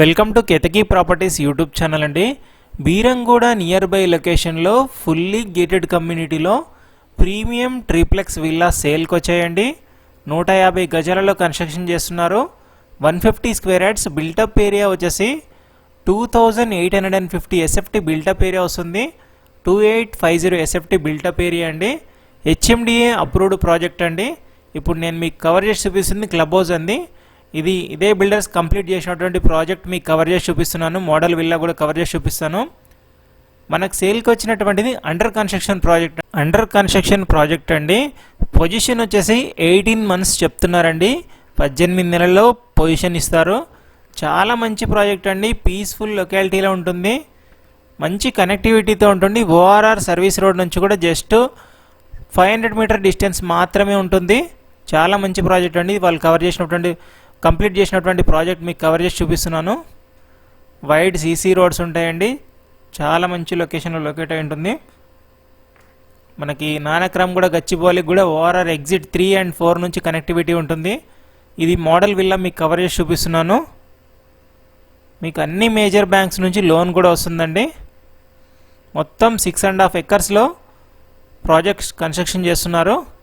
Welcome to Ketaki properties YouTube channel అండి. Beeramguda near by లొకేషన్లో fully gated కమ్యూనిటీలో premium triplex villa సేల్కి వచ్చాయండి నూట యాభై గజాలలో కన్స్ట్రక్షన్ చేస్తున్నారు. One fifty square yards built up area వచ్చేసి two thousand eight hundred and fifty SFT built up area వస్తుంది. Two eight five zero SFT built up area అండి. హెచ్ఎండిఏ అప్రూవ్డ్ ప్రాజెక్ట్ అండి. ఇప్పుడు నేను మీకు కవర్ చేసి చూపిస్తుంది క్లబ్ హౌస్ అండి ఇది ఇదే బిల్డర్స్ కంప్లీట్ చేసినటువంటి ప్రాజెక్ట్ మీకు కవర్ చేసి చూపిస్తున్నాను. మోడల్ విల్లా కూడా కవర్ చేసి చూపిస్తాను. మనకు సేల్కి వచ్చినటువంటిది under construction project under construction project అండి. పొజిషన్ వచ్చేసి ఎయిటీన్ మంత్స్ చెప్తున్నారండి. పద్దెనిమిది నెలల్లో పొజిషన్ ఇస్తారు. చాలా మంచి ప్రాజెక్ట్ అండి. పీస్ఫుల్ లొకాలిటీలో ఉంటుంది. మంచి కనెక్టివిటీతో ఉంటుంది. ఓఆర్ఆర్ సర్వీస్ రోడ్ నుంచి కూడా just five hundred metre distance మాత్రమే ఉంటుంది. చాలా మంచి ప్రాజెక్ట్ అండి. వాళ్ళు కవర్ చేసినటువంటి కంప్లీట్ చేసినటువంటి ప్రాజెక్ట్ మీకు కవర్ చేసి చూపిస్తున్నాను. వైడ్ సీసీ రోడ్స్ ఉంటాయండి. చాలా మంచి లొకేషన్లో లొకేట్ అయి ఉంటుంది. మనకి నానక్రమ్ కూడా గచ్చిబౌలికి కూడా ORR exit three and four నుంచి కనెక్టివిటీ ఉంటుంది. ఇది మోడల్ విల్లా మీకు కవర్ చేసి చూపిస్తున్నాను. మీకు అన్ని మేజర్ బ్యాంక్స్ నుంచి లోన్ కూడా వస్తుందండి. మొత్తం సిక్స్ అండ్ హాఫ్ ఎకర్స్లో ప్రాజెక్ట్స్ కన్స్ట్రక్షన్ చేస్తున్నారు.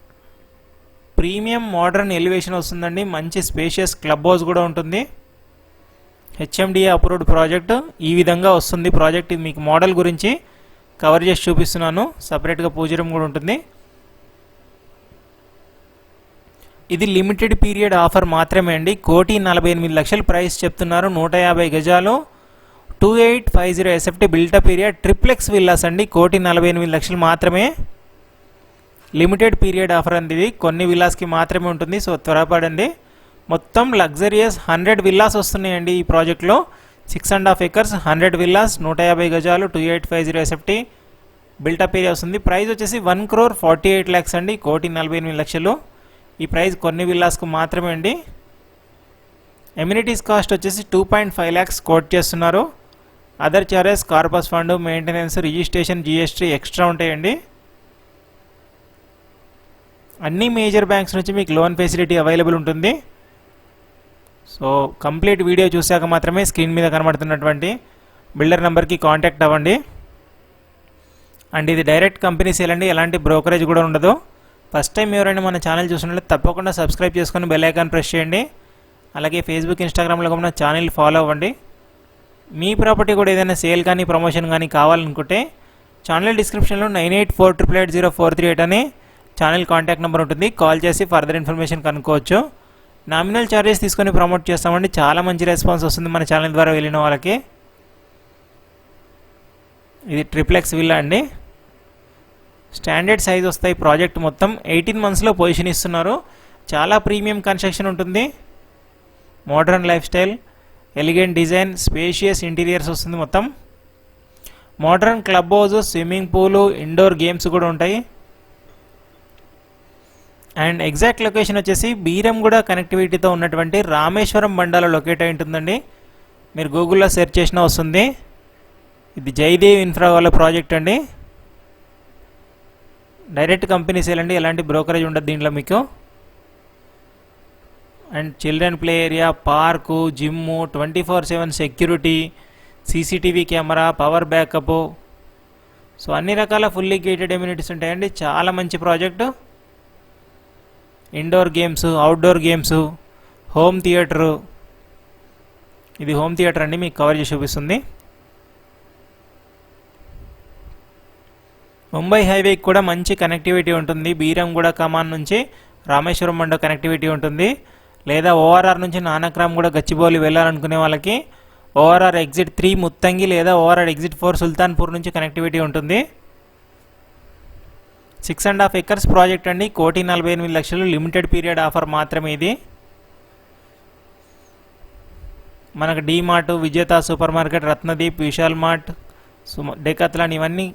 ప్రీమియం మోడర్న్ ఎలివేషన్ వస్తుందండి. మంచి స్పేషియస్ క్లబ్ హౌస్ కూడా ఉంటుంది. HMDA approved project. ఈ విధంగా వస్తుంది ప్రాజెక్ట్. ఇది మీకు మోడల్ గురించి కవర్ చేసి చూపిస్తున్నాను. సపరేట్గా పూజరం కూడా ఉంటుంది. ఇది లిమిటెడ్ పీరియడ్ ఆఫర్ మాత్రమే అండి. కోటి నలభై ఎనిమిది లక్షలు ప్రైస్ చెప్తున్నారు. నూట యాభై గజాలు. Two eight five zero SFT built up area. Triplex villas అండి. కోటి నలభై ఎనిమిది లక్షలు మాత్రమే. లిమిటెడ్ పీరియడ్ ఆఫర్ అండి ఇది. కొన్ని విల్లాస్కి మాత్రమే ఉంటుంది. సో త్వరపడండి. మొత్తం లగ్జరియస్ హండ్రెడ్ విల్లాస్ వస్తున్నాయండి ఈ ప్రాజెక్ట్లో. Six and half acres hundred villas నూట యాభై గజాలు two eight five zero SFT. Built up area వస్తుంది. ప్రైస్ వచ్చేసి one crore forty eight lakhs అండి. కోటి నలభై ఎనిమిది లక్షలు. ఈ ప్రైస్ కొన్ని విల్లాస్కు మాత్రమే అండి. ఎమ్యూనిటీస్ కాస్ట్ వచ్చేసి two point five lakhs quote చేస్తున్నారు. Other charges corpus fund maintenance registration GST extra ఉంటాయండి. అన్ని మేజర్ బ్యాంక్స్ నుంచి మీకు లోన్ ఫెసిలిటీ అవైలబుల్ ఉంటుంది. సో కంప్లీట్ వీడియో చూశాక మాత్రమే స్క్రీన్ మీద కనబడుతున్నటువంటి బిల్డర్ నెంబర్కి కాంటాక్ట్ అవ్వండి. అండ్ ఇది డైరెక్ట్ కంపెనీ సేల్ అండి ఎలాంటి బ్రోకరేజ్ కూడా ఉండదు. ఫస్ట్ టైం ఎవరైనా మన ఛానల్ చూసినట్లయితే తప్పకుండా సబ్స్క్రైబ్ చేసుకొని బెల్ ఐకాన్ ప్రెస్ చేయండి. అలాగే ఫేస్బుక్ ఇన్స్టాగ్రామ్లో కూడా ఛానల్ ఫాలో అవ్వండి. మీ ప్రాపర్టీ కూడా ఏదైనా సేల్ కానీ ప్రమోషన్ కానీ కావాలనుకుంటే ఛానల్ డిస్క్రిప్షన్లో nine eight four triple eight zero four three eight అని ఛానల్ కాంటాక్ట్ నెంబర్ ఉంటుంది. కాల్ చేసి ఫర్దర్ ఇన్ఫర్మేషన్ కనుక్కోవచ్చు. నామినల్ ఛార్జెస్ తీసుకొని ప్రమోట్ చేస్తామండి. చాలా మంచి రెస్పాన్స్ వస్తుంది మన ఛానల్ ద్వారా వెళ్ళిన వాళ్ళకి. ఇది ట్రిప్లెక్స్ విల్లా అండి. స్టాండర్డ్ సైజ్ వస్తాయి ప్రాజెక్ట్ మొత్తం. ఎయిటీన్ మంత్స్లో పొజిషన్ ఇస్తున్నారు. చాలా ప్రీమియం కన్స్ట్రక్షన్ ఉంటుంది. Modern lifestyle elegant design spacious interiors వస్తుంది మొత్తం. Modern club house swimming pool indoor games కూడా ఉంటాయి. అండ్ ఎగ్జాక్ట్ లొకేషన్ వచ్చేసి బీరంగూడ కనెక్టివిటీతో ఉన్నటువంటి రామేశ్వరం బండాలో లొకేట్ అయి ఉంటుందండి. మీరు గూగుల్లో సెర్చ్ చేసినా వస్తుంది. ఇది జయదేవ్ ఇన్ఫ్రా వాళ్ళ ప్రాజెక్ట్ అండి. డైరెక్ట్ కంపెనీ సేల్ అండి. ఎలాంటి బ్రోకరేజ్ ఉండదు దీంట్లో మీకు. And children play area park gym twenty four seven security CCTV camera power backup. So అన్ని రకాల ఫుల్లీ గేటెడ్ ఎమ్యూనిటీస్ ఉంటాయండి. చాలా మంచి project. Indoor games outdoor games home theatre. ఇది హోమ్ థియేటర్ అండి మీకు కవర్ చేసి చూపిస్తుంది. ముంబై హైవేకి కూడా మంచి కనెక్టివిటీ ఉంటుంది. బీరంగూడ కమాన్ నుంచి రామేశ్వరం మండ కనెక్టివిటీ ఉంటుంది. లేదా ఓఆర్ఆర్ నుంచి నానక్రామ్ కూడా గచ్చిబౌలి వెళ్ళాలనుకునే వాళ్ళకి ఓఆర్ఆర్ ఎగ్జిట్ త్రీ ముత్తంగి లేదా ఓఆర్ఆర్ ఎగ్జిట్ ఫోర్ సుల్తాన్పూర్ నుంచి కనెక్టివిటీ ఉంటుంది. Six and half acres project అండి. కోటి నలభై ఎనిమిది లక్షలు లిమిటెడ్ పీరియడ్ ఆఫర్ మాత్రమే ఇది. మనకు DMart Vijetha super market Ratnadeep Vishal mart Suma Decathlon ఇవన్నీ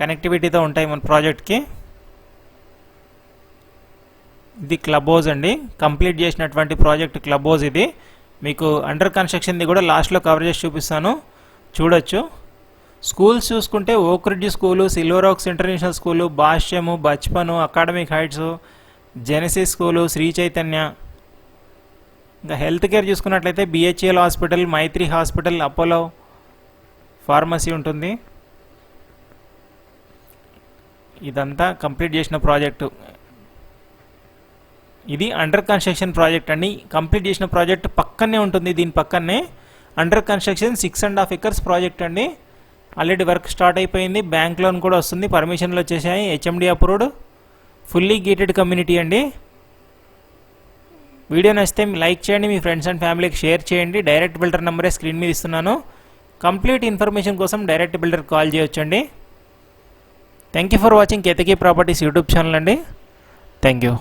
కనెక్టివిటీతో ఉంటాయి మన ప్రాజెక్ట్కి. ఇది క్లబ్ హౌస్ అండి. కంప్లీట్ చేసినటువంటి ప్రాజెక్ట్ క్లబ్ హౌస్ ఇది. మీకు అండర్ కన్స్ట్రక్షన్ది కూడా లాస్ట్లో కవర్ చేసి చూపిస్తాను. చూడొచ్చు. స్కూల్స్ చూసుకుంటే Oakridge school Silver Oaks International school Bhashyam Bachpan Academic Heights Genesis school Sri Chaitanya. ఇంకా హెల్త్ కేర్ చూసుకున్నట్లయితే BHEL hospital Maitri hospital Apollo pharmacy ఉంటుంది. ఇదంతా కంప్లీట్ చేసిన ప్రాజెక్టు. ఇది అండర్ కన్స్ట్రక్షన్ ప్రాజెక్ట్ అండి. కంప్లీట్ చేసిన ప్రాజెక్ట్ పక్కనే ఉంటుంది. దీని పక్కనే under construction six and half acres project అండి. ఆల్రెడీ వర్క్ స్టార్ట్ అయిపోయింది. బ్యాంక్ లోన్ కూడా వస్తుంది. పర్మిషన్లు వచ్చేసాయి. HMD approved fully gated community అండి. వీడియో నచ్చితే లైక్ చేయండి. మీ ఫ్రెండ్స్ అండ్ ఫ్యామిలీకి షేర్ చేయండి. డైరెక్ట్ బిల్డర్ నెంబరే స్క్రీన్ మీద ఇస్తున్నాను. కంప్లీట్ ఇన్ఫర్మేషన్ కోసం డైరెక్ట్ బిల్డర్ కాల్ చేయొచ్చండి. Thank you for watching Ketaki properties YouTube channel అండి. Thank you.